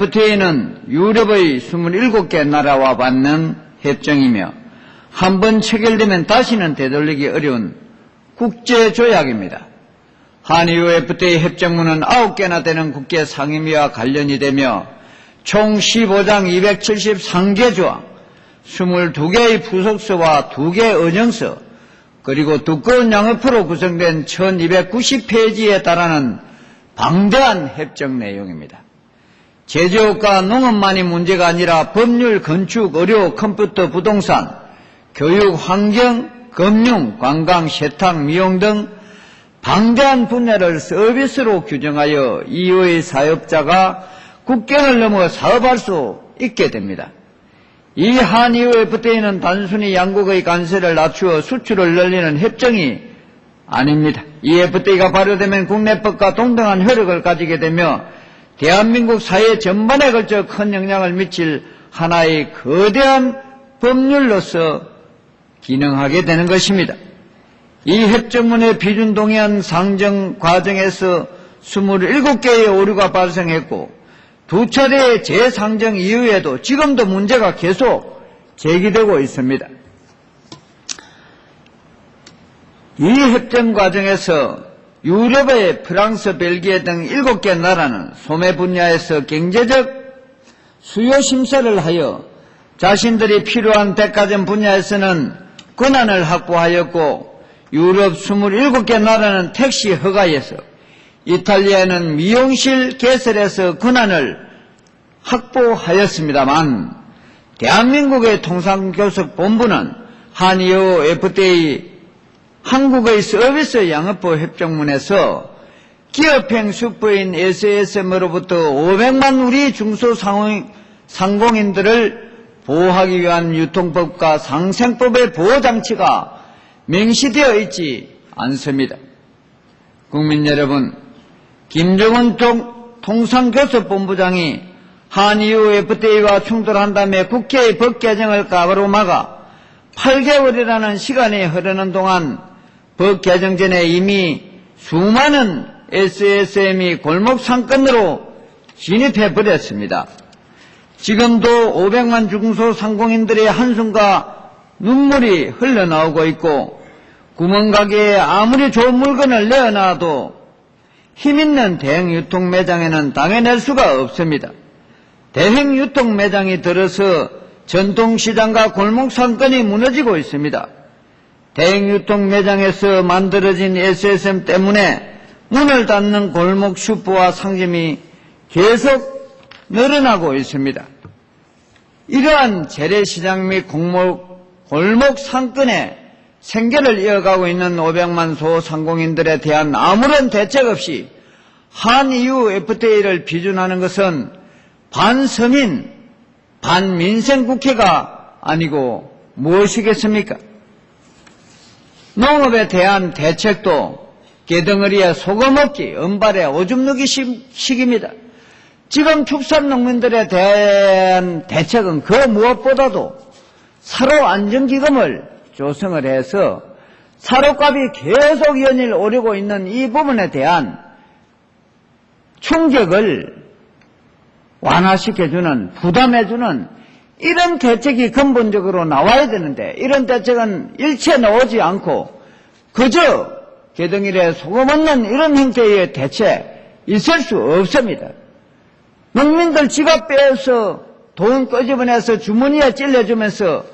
FTA는 유럽의 27개 나라와 받는 협정이며 한 번 체결되면 다시는 되돌리기 어려운 국제조약입니다. 한EU FTA 협정문은 9개나 되는 국제 상임위와 관련이 되며 총 15장 273개 조항, 22개의 부속서와 2개 언영서, 그리고 두꺼운 양옆으로 구성된 1290페이지에 달하는 방대한 협정 내용입니다. 제조업과 농업만이 문제가 아니라 법률, 건축, 의료, 컴퓨터, 부동산, 교육, 환경, 금융, 관광, 세탁, 미용 등 방대한 분야를 서비스로 규정하여 이후의 사업자가 국경을 넘어 사업할 수 있게 됩니다. 이 한이후 FTA는 단순히 양국의 관세를 낮추어 수출을 늘리는 협정이 아닙니다. 이 FTA가 발효되면 국내법과 동등한 효력을 가지게 되며 대한민국 사회 전반에 걸쳐 큰 영향을 미칠 하나의 거대한 법률로서 기능하게 되는 것입니다. 이 협정문의 비준 동의안 상정 과정에서 27개의 오류가 발생했고 두 차례의 재상정 이후에도 지금도 문제가 계속 제기되고 있습니다. 이 협정 과정에서 유럽의 프랑스, 벨기에 등 7개 나라는 소매 분야에서 경제적 수요 심사를 하여 자신들이 필요한 백화점 분야에서는 권한을 확보하였고 유럽 27개 나라는 택시 허가에서 이탈리아는 미용실 개설에서 권한을 확보하였습니다만 대한민국의 통상교섭본부는 한의호 FTA 한국의 서비스 양업부 협정문에서 기업행 슈퍼인 SSM으로부터 500만 우리 중소상공인들을 보호하기 위한 유통법과 상생법의 보호장치가 명시되어 있지 않습니다. 국민 여러분, 김정은 통상교섭본부장이 한이후 FTA와 충돌한 다음에 국회의 법 개정을 가로막아 8개월이라는 시간이 흐르는 동안 법 개정 전에 이미 수많은 SSM이 골목 상권으로 진입해 버렸습니다. 지금도 500만 중소상공인들의 한숨과 눈물이 흘러나오고 있고 구멍가게에 아무리 좋은 물건을 내어놔도 힘있는 대형 유통 매장에는 당해낼 수가 없습니다. 대형 유통 매장이 들어서 전통시장과 골목 상권이 무너지고 있습니다. 대형 유통 매장에서 만들어진 SSM 때문에 문을 닫는 골목 슈퍼와 상점이 계속 늘어나고 있습니다. 이러한 재래시장 및 골목, 골목 상권에 생계를 이어가고 있는 500만 소상공인들에 대한 아무런 대책 없이 한이후 FTA를 비준하는 것은 반서민, 반민생 국회가 아니고 무엇이겠습니까? 농업에 대한 대책도 개덩어리에 소금 먹기, 은발에 오줌 누기 식입니다. 지금 축산 농민들에 대한 대책은 그 무엇보다도 사로 안정기금을 조성을 해서 사료값이 계속 연일 오르고 있는 이 부분에 대한 충격을 완화시켜주는, 부담해주는 이런 대책이 근본적으로 나와야 되는데 이런 대책은 일체 나오지 않고 그저 개덩이에 소금 없는 이런 형태의 대책 있을 수 없습니다. 농민들 지갑 빼서 돈 끄집어내서 주머니에 찔러주면서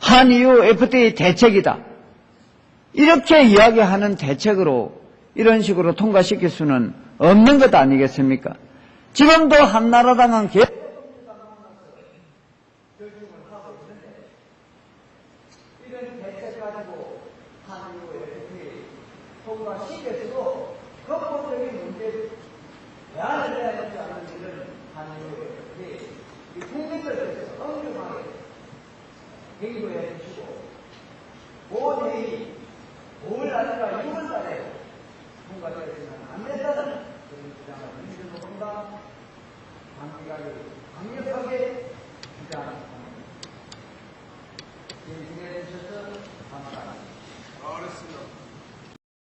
한이후 FTA 대책이다. 이렇게 이야기하는 대책으로 이런 식으로 통과시킬 수는 없는 것 아니겠습니까? 지금도 한나라당은 계속 이런 대책 가지고 한이후 FTA 통과시켜서도 근본적인 문제 대안을 해야 되지 않는 일은 한이후 FTA 이 국민들께서 엄중하게 대기도해 주시고 본회의 5월 아니라 6월 달에 통과되어서는 안 된다는 그런 주장을 민주노동과 강기가를 강력